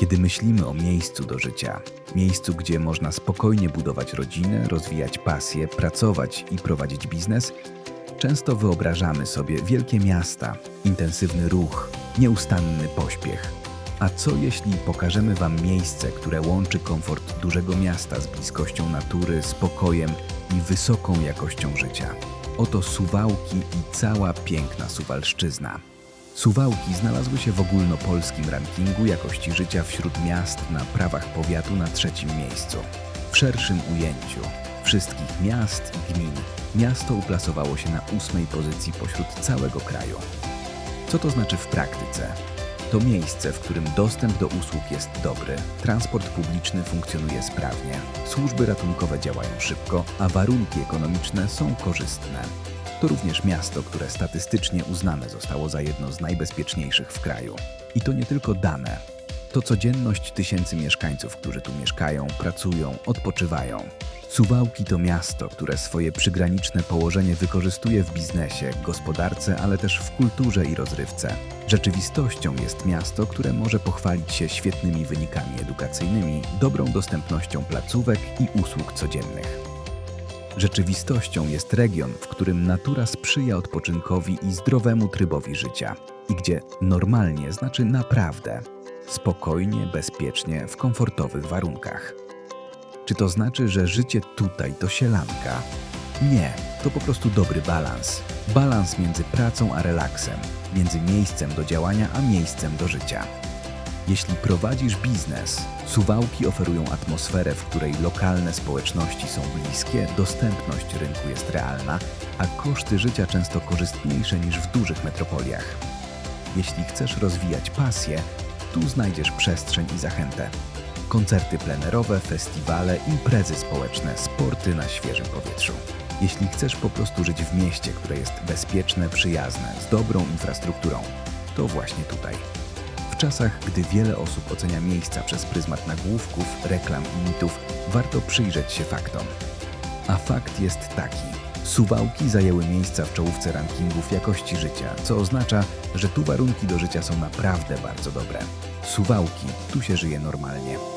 Kiedy myślimy o miejscu do życia, miejscu, gdzie można spokojnie budować rodzinę, rozwijać pasję, pracować i prowadzić biznes, często wyobrażamy sobie wielkie miasta, intensywny ruch, nieustanny pośpiech. A co jeśli pokażemy Wam miejsce, które łączy komfort dużego miasta z bliskością natury, spokojem i wysoką jakością życia? Oto Suwałki i cała piękna Suwalszczyzna. Suwałki znalazły się w ogólnopolskim rankingu jakości życia wśród miast na prawach powiatu na trzecim miejscu. W szerszym ujęciu wszystkich miast i gmin miasto uplasowało się na ósmej pozycji pośród całego kraju. Co to znaczy w praktyce? To miejsce, w którym dostęp do usług jest dobry, transport publiczny funkcjonuje sprawnie, służby ratunkowe działają szybko, a warunki ekonomiczne są korzystne. To również miasto, które statystycznie uznane zostało za jedno z najbezpieczniejszych w kraju. I to nie tylko dane. To codzienność tysięcy mieszkańców, którzy tu mieszkają, pracują, odpoczywają. Suwałki to miasto, które swoje przygraniczne położenie wykorzystuje w biznesie, gospodarce, ale też w kulturze i rozrywce. Rzeczywistością jest miasto, które może pochwalić się świetnymi wynikami edukacyjnymi, dobrą dostępnością placówek i usług codziennych. Rzeczywistością jest region, w którym natura sprzyja odpoczynkowi i zdrowemu trybowi życia i gdzie normalnie znaczy naprawdę spokojnie, bezpiecznie, w komfortowych warunkach. Czy to znaczy, że życie tutaj to sielanka? Nie, to po prostu dobry balans. Balans między pracą a relaksem, między miejscem do działania a miejscem do życia. Jeśli prowadzisz biznes, Suwałki oferują atmosferę, w której lokalne społeczności są bliskie, dostępność rynku jest realna, a koszty życia często korzystniejsze niż w dużych metropoliach. Jeśli chcesz rozwijać pasję, tu znajdziesz przestrzeń i zachętę. Koncerty plenerowe, festiwale, imprezy społeczne, sporty na świeżym powietrzu. Jeśli chcesz po prostu żyć w mieście, które jest bezpieczne, przyjazne, z dobrą infrastrukturą, to właśnie tutaj. W czasach, gdy wiele osób ocenia miejsca przez pryzmat nagłówków, reklam i mitów, warto przyjrzeć się faktom. A fakt jest taki. Suwałki zajęły miejsca w czołówce rankingów jakości życia, co oznacza, że tu warunki do życia są naprawdę bardzo dobre. Suwałki, tu się żyje normalnie.